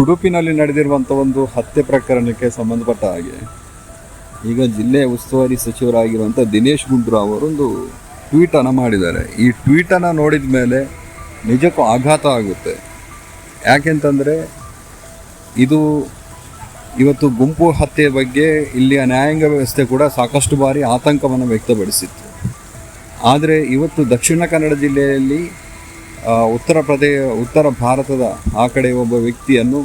ಉಡುಪಿನಲ್ಲಿ ನಡೆದಿರುವಂಥ ಒಂದು ಹತ್ಯೆ ಪ್ರಕರಣಕ್ಕೆ ಸಂಬಂಧಪಟ್ಟ ಹಾಗೆ. ಈಗ ಜಿಲ್ಲೆಯ ಉಸ್ತುವಾರಿ ಸಚಿವರಾಗಿರುವಂಥ ದಿನೇಶ್ ಗುಂಡೂರಾವ್ ಅವರೊಂದು ಟ್ವೀಟನ್ನು ಮಾಡಿದ್ದಾರೆ. ಈ ಟ್ವೀಟನ್ನು ನೋಡಿದ ಮೇಲೆ ನಿಜಕ್ಕೂ ಆಘಾತ ಆಗುತ್ತೆ. ಯಾಕೆಂತಂದರೆ ಇದು ಇವತ್ತು ಗುಂಪು ಹತ್ಯೆ ಬಗ್ಗೆ ಇಲ್ಲಿಯ ನ್ಯಾಯಾಂಗ ವ್ಯವಸ್ಥೆ ಕೂಡ ಸಾಕಷ್ಟು ಬಾರಿ ಆತಂಕವನ್ನು ವ್ಯಕ್ತಪಡಿಸಿತ್ತು. ಆದರೆ ಇವತ್ತು ದಕ್ಷಿಣ ಕನ್ನಡ ಜಿಲ್ಲೆಯಲ್ಲಿ ಉತ್ತರ ಪ್ರದೇಶ ಉತ್ತರ ಭಾರತದ ಆ ಕಡೆ ಒಬ್ಬ ವ್ಯಕ್ತಿಯನ್ನು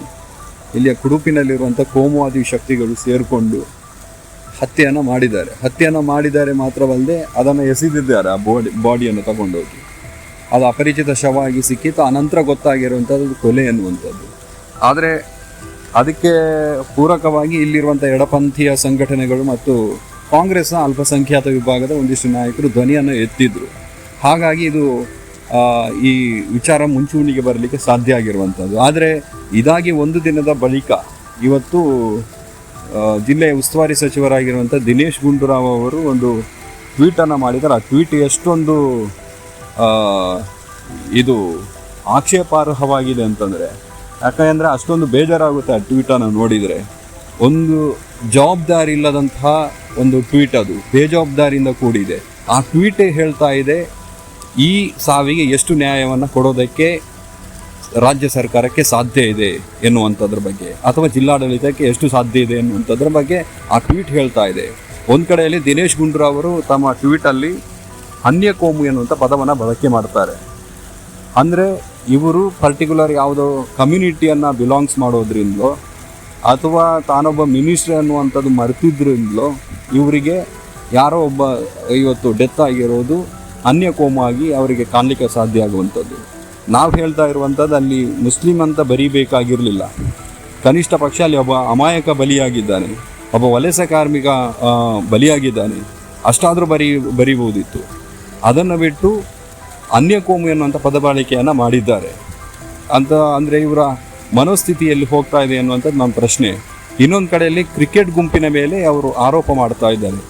ಇಲ್ಲಿಯ ಕುಡುಪಿನಲ್ಲಿರುವಂಥ ಕೋಮುವಾದಿ ಶಕ್ತಿಗಳು ಸೇರಿಕೊಂಡು ಹತ್ಯೆಯನ್ನು ಮಾಡಿದ್ದಾರೆ. ಹತ್ಯೆಯನ್ನು ಮಾಡಿದ್ದಾರೆ ಮಾತ್ರವಲ್ಲದೆ ಅದನ್ನು ಎಸೆದಿದ್ದಾರೆ ಆ ಬಾಡಿ ಬಾಡಿಯನ್ನು ತಗೊಂಡೋಗಿ. ಅದು ಅಪರಿಚಿತ ಶವ ಆಗಿ ಸಿಕ್ಕಿತ್ತು, ಅನಂತರ ಗೊತ್ತಾಗಿರುವಂಥದ್ದು ಕೊಲೆ ಎನ್ನುವಂಥದ್ದು. ಆದರೆ ಅದಕ್ಕೆ ಪೂರಕವಾಗಿ ಇಲ್ಲಿರುವಂಥ ಎಡಪಂಥೀಯ ಸಂಘಟನೆಗಳು ಮತ್ತು ಕಾಂಗ್ರೆಸ್ನ ಅಲ್ಪಸಂಖ್ಯಾತ ವಿಭಾಗದ ಒಂದಿಷ್ಟು ನಾಯಕರು ಧ್ವನಿಯನ್ನು ಎತ್ತಿದ್ರು. ಹಾಗಾಗಿ ಇದು ಈ ವಿಚಾರ ಮುಂಚೂಣಿಗೆ ಬರಲಿಕ್ಕೆ ಸಾಧ್ಯ ಆಗಿರುವಂಥದ್ದು. ಆದರೆ ಇದಾಗಿ ಒಂದು ದಿನದ ಬಳಿಕ ಇವತ್ತು ಜಿಲ್ಲೆಯ ಉಸ್ತುವಾರಿ ಸಚಿವರಾಗಿರುವಂಥ ದಿನೇಶ್ ಗುಂಡೂರಾವ್ ಅವರು ಒಂದು ಟ್ವೀಟನ್ನು ಮಾಡಿದ್ದಾರೆ. ಆ ಟ್ವೀಟ್ ಎಷ್ಟೊಂದು ಇದು ಆಕ್ಷೇಪಾರ್ಹವಾಗಿದೆ ಅಂತಂದರೆ, ಯಾಕಂದರೆ ಅಷ್ಟೊಂದು ಬೇಜಾರಾಗುತ್ತೆ ಆ ಟ್ವೀಟನ್ನು ನೋಡಿದರೆ. ಒಂದು ಜವಾಬ್ದಾರಿ ಇಲ್ಲದಂತಹ ಒಂದು ಟ್ವೀಟ್ ಅದು. ಬೇಜವಾಬ್ದಾರಿಯಿಂದ ಕೂಡಿದೆ. ಆ ಟ್ವೀಟೇ ಹೇಳ್ತಾ ಇದೆ ಈ ಸಾವಿಗೆ ಎಷ್ಟು ನ್ಯಾಯವನ್ನು ಕೊಡೋದಕ್ಕೆ ರಾಜ್ಯ ಸರ್ಕಾರಕ್ಕೆ ಸಾಧ್ಯ ಇದೆ ಎನ್ನುವಂಥದ್ರ ಬಗ್ಗೆ, ಅಥವಾ ಜಿಲ್ಲಾಡಳಿತಕ್ಕೆ ಎಷ್ಟು ಸಾಧ್ಯ ಇದೆ ಎನ್ನುವಂಥದ್ರ ಬಗ್ಗೆ ಆ ಟ್ವೀಟ್ ಹೇಳ್ತಾ ಇದೆ. ಒಂದು ಕಡೆಯಲ್ಲಿ ದಿನೇಶ್ ಗುಂಡೂರಾವ್ ತಮ್ಮ ಟ್ವೀಟಲ್ಲಿ ಅನ್ಯ ಕೋಮು ಎನ್ನುವಂಥ ಪದವನ್ನು ಬಳಕೆ ಮಾಡ್ತಾರೆ. ಅಂದರೆ ಇವರು ಪರ್ಟಿಕ್ಯುಲರ್ ಯಾವುದೋ ಕಮ್ಯುನಿಟಿಯನ್ನು ಬಿಲಾಂಗ್ಸ್ ಮಾಡೋದ್ರಿಂದಲೋ, ಅಥವಾ ತಾನೊಬ್ಬ ಮಿನಿಸ್ಟ್ರ್ ಅನ್ನುವಂಥದ್ದು ಮರೆತಿದ್ದರಿಂದಲೋ ಇವರಿಗೆ ಯಾರೋ ಒಬ್ಬ ಇವತ್ತು ಡೆತ್ ಆಗಿರೋದು ಅನ್ಯ ಕೋಮಾಗಿ ಅವರಿಗೆ ಕಾಣಲಿಕ್ಕೆ ಸಾಧ್ಯ ಆಗುವಂಥದ್ದು. ನಾವು ಹೇಳ್ತಾ ಇರುವಂಥದ್ದು ಅಲ್ಲಿ ಮುಸ್ಲಿಂ ಅಂತ ಬರೀಬೇಕಾಗಿರಲಿಲ್ಲ. ಕನಿಷ್ಠ ಪಕ್ಷ ಅಲ್ಲಿ ಒಬ್ಬ ಅಮಾಯಕ ಬಲಿಯಾಗಿದ್ದಾನೆ. ಒಬ್ಬ ವಲಸೆ ಕಾರ್ಮಿಕ ಬಲಿಯಾಗಿದ್ದಾನೆ. ಅಷ್ಟಾದರೂ ಬರಿ, ಬರೀಬಹುದಿತ್ತು. ಅದನ್ನು ಬಿಟ್ಟು ಅನ್ಯ ಕೋಮು ಎನ್ನುವಂಥ ಪದಬಳಕೆಯನ್ನು ಮಾಡಿದ್ದಾರೆ. ಅಂತ ಅಂದರೆ ಇವರ ಮನೋಸ್ಥಿತಿಯಲ್ಲಿ ಹೋಗ್ತಾ ಇದೆ ಅನ್ನುವಂಥದ್ದು ನಮ್ಮ ಪ್ರಶ್ನೆ. ಇನ್ನೊಂದು ಕಡೆಯಲ್ಲಿ ಕ್ರಿಕೆಟ್ ಗುಂಪಿನ ಮೇಲೆ ಅವರು ಆರೋಪ ಮಾಡ್ತಾ ಇದ್ದಾರೆ.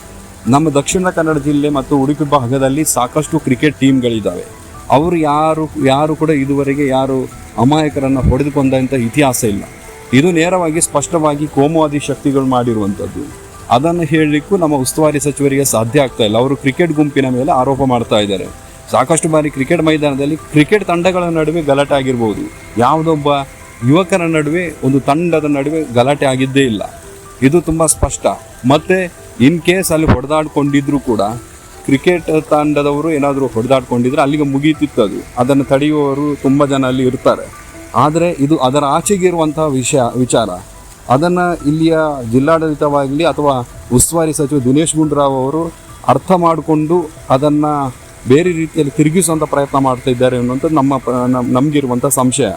ನಮ್ಮ ದಕ್ಷಿಣ ಕನ್ನಡ ಜಿಲ್ಲೆ ಮತ್ತು ಉಡುಪಿ ಭಾಗದಲ್ಲಿ ಸಾಕಷ್ಟು ಕ್ರಿಕೆಟ್ ಟೀಮ್ಗಳಿದ್ದಾವೆ. ಅವರು ಯಾರು ಯಾರು ಕೂಡ ಇದುವರೆಗೆ ಯಾರು ಅಮಾಯಕರನ್ನು ಹೊಡೆದುಕೊಂಡಂಥ ಇತಿಹಾಸ ಇಲ್ಲ. ಇದು ನೇರವಾಗಿ ಸ್ಪಷ್ಟವಾಗಿ ಕೋಮುವಾದಿ ಶಕ್ತಿಗಳು ಮಾಡಿರುವಂಥದ್ದು. ಅದನ್ನು ಹೇಳಲಿಕ್ಕೂ ನಮ್ಮ ಉಸ್ತುವಾರಿ ಸಚಿವರಿಗೆ ಸಾಧ್ಯ ಆಗ್ತಾ ಇಲ್ಲ. ಅವರು ಕ್ರಿಕೆಟ್ ಗುಂಪಿನ ಮೇಲೆ ಆರೋಪ ಮಾಡ್ತಾ ಇದ್ದಾರೆ. ಸಾಕಷ್ಟು ಬಾರಿ ಕ್ರಿಕೆಟ್ ಮೈದಾನದಲ್ಲಿ ಕ್ರಿಕೆಟ್ ತಂಡಗಳ ನಡುವೆ ಗಲಾಟೆ ಆಗಿರ್ಬೋದು. ಯಾವುದೊಬ್ಬ ಯುವಕರ ನಡುವೆ, ಒಂದು ತಂಡದ ನಡುವೆ ಗಲಾಟೆ ಆಗಿದ್ದೇ ಇಲ್ಲ. ಇದು ತುಂಬ ಸ್ಪಷ್ಟ. ಮತ್ತೆ ಇನ್ ಕೇಸ್ ಅಲ್ಲಿ ಹೊಡೆದಾಡ್ಕೊಂಡಿದ್ರು ಕೂಡ, ಕ್ರಿಕೆಟ್ ತಂಡದವರು ಏನಾದರೂ ಹೊಡೆದಾಡ್ಕೊಂಡಿದ್ರೆ ಅಲ್ಲಿಗೆ ಮುಗೀತಿತ್ತು ಅದು. ಅದನ್ನು ತಡೆಯುವವರು ತುಂಬ ಜನ ಅಲ್ಲಿ ಇರ್ತಾರೆ. ಆದರೆ ಇದು ಅದರ ಆಚೆಗೆ ಇರುವಂತಹ ವಿಷಯ, ವಿಚಾರ. ಅದನ್ನು ಇಲ್ಲಿಯ ಜಿಲ್ಲಾಡಳಿತವಾಗಲಿ ಅಥವಾ ಉಸ್ತುವಾರಿ ಸಚಿವ ದಿನೇಶ್ ಗುಂಡೂರಾವ್ ಅವರು ಅರ್ಥ ಮಾಡಿಕೊಂಡು ಅದನ್ನು ಬೇರೆ ರೀತಿಯಲ್ಲಿ ತಿರುಗಿಸುವಂಥ ಪ್ರಯತ್ನ ಮಾಡ್ತಾ ಇದ್ದಾರೆ ಅನ್ನುವಂಥದ್ದು ನಮ್ಮ ನಮಗಿರುವಂಥ ಸಂಶಯ.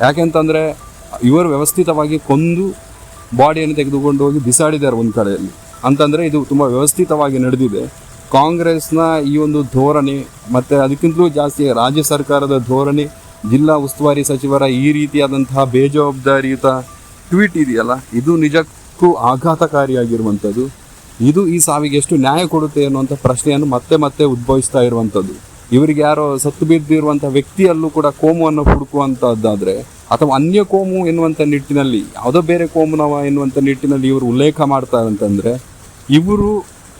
ಯಾಕೆಂತಂದರೆ ಇವರು ವ್ಯವಸ್ಥಿತವಾಗಿ ಕೊಂದು ಬಾಡಿಯನ್ನು ತೆಗೆದುಕೊಂಡು ಹೋಗಿ ಬಿಸಾಡಿದ್ದಾರೆ ಒಂದು ಕಡೆಯಲ್ಲಿ. ಅಂತಂದರೆ ಇದು ತುಂಬ ವ್ಯವಸ್ಥಿತವಾಗಿ ನಡೆದಿದೆ. ಕಾಂಗ್ರೆಸ್ನ ಈ ಒಂದು ಧೋರಣೆ ಮತ್ತು ಅದಕ್ಕಿಂತಲೂ ಜಾಸ್ತಿ ರಾಜ್ಯ ಸರ್ಕಾರದ ಧೋರಣೆ, ಜಿಲ್ಲಾ ಉಸ್ತುವಾರಿ ಸಚಿವರ ಈ ರೀತಿಯಾದಂತಹ ಬೇಜವಾಬ್ದಾರಿಯುತ ಟ್ವೀಟ್ ಇದೆಯಲ್ಲ, ಇದು ನಿಜಕ್ಕೂ ಆಘಾತಕಾರಿಯಾಗಿರುವಂಥದ್ದು. ಇದು ಈ ಸಾವಿಗೆ ಎಷ್ಟು ನ್ಯಾಯ ಕೊಡುತ್ತೆ ಅನ್ನುವಂಥ ಪ್ರಶ್ನೆಯನ್ನು ಮತ್ತೆ ಮತ್ತೆ ಉದ್ಭವಿಸ್ತಾ ಇರುವಂಥದ್ದು. ಇವರಿಗೆ ಯಾರೋ ಸತ್ತು ಬಿದ್ದಿರುವಂಥ ವ್ಯಕ್ತಿಯಲ್ಲೂ ಕೂಡ ಕೋಮುವನ್ನು ಹುಡುಕುವಂಥದ್ದಾದರೆ, ಅಥವಾ ಅನ್ಯ ಕೋಮು ಎನ್ನುವಂಥ ನಿಟ್ಟಿನಲ್ಲಿ, ಯಾವುದೋ ಬೇರೆ ಕೋಮುನವ ಎನ್ನುವಂಥ ನಿಟ್ಟಿನಲ್ಲಿ ಇವರು ಉಲ್ಲೇಖ ಮಾಡ್ತಾರೆ ಅಂತಂದರೆ ಇವರು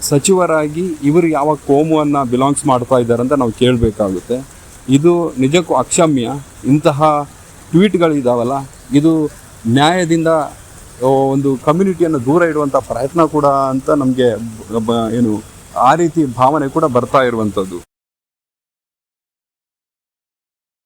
ಸಚಿವರಾಗಿ ಇವರು ಯಾವ ಕೋಮುವನ್ನು ಬಿಲಾಂಗ್ಸ್ ಮಾಡ್ತಾ ಇದ್ದಾರೆ ಅಂತ ನಾವು ಕೇಳಬೇಕಾಗುತ್ತೆ. ಇದು ನಿಜಕ್ಕೂ ಅಕ್ಷಮ್ಯ. ಇಂತಹ ಟ್ವೀಟ್ಗಳಿದಾವಲ್ಲ, ಇದು ನ್ಯಾಯದಿಂದ ಒಂದು ಕಮ್ಯುನಿಟಿಯನ್ನು ದೂರ ಇಡುವಂಥ ಪ್ರಯತ್ನ ಕೂಡ ಅಂತ ನಮಗೆ ಏನು, ಆ ರೀತಿ ಭಾವನೆ ಕೂಡ ಬರ್ತಾ ಇರುವಂಥದ್ದು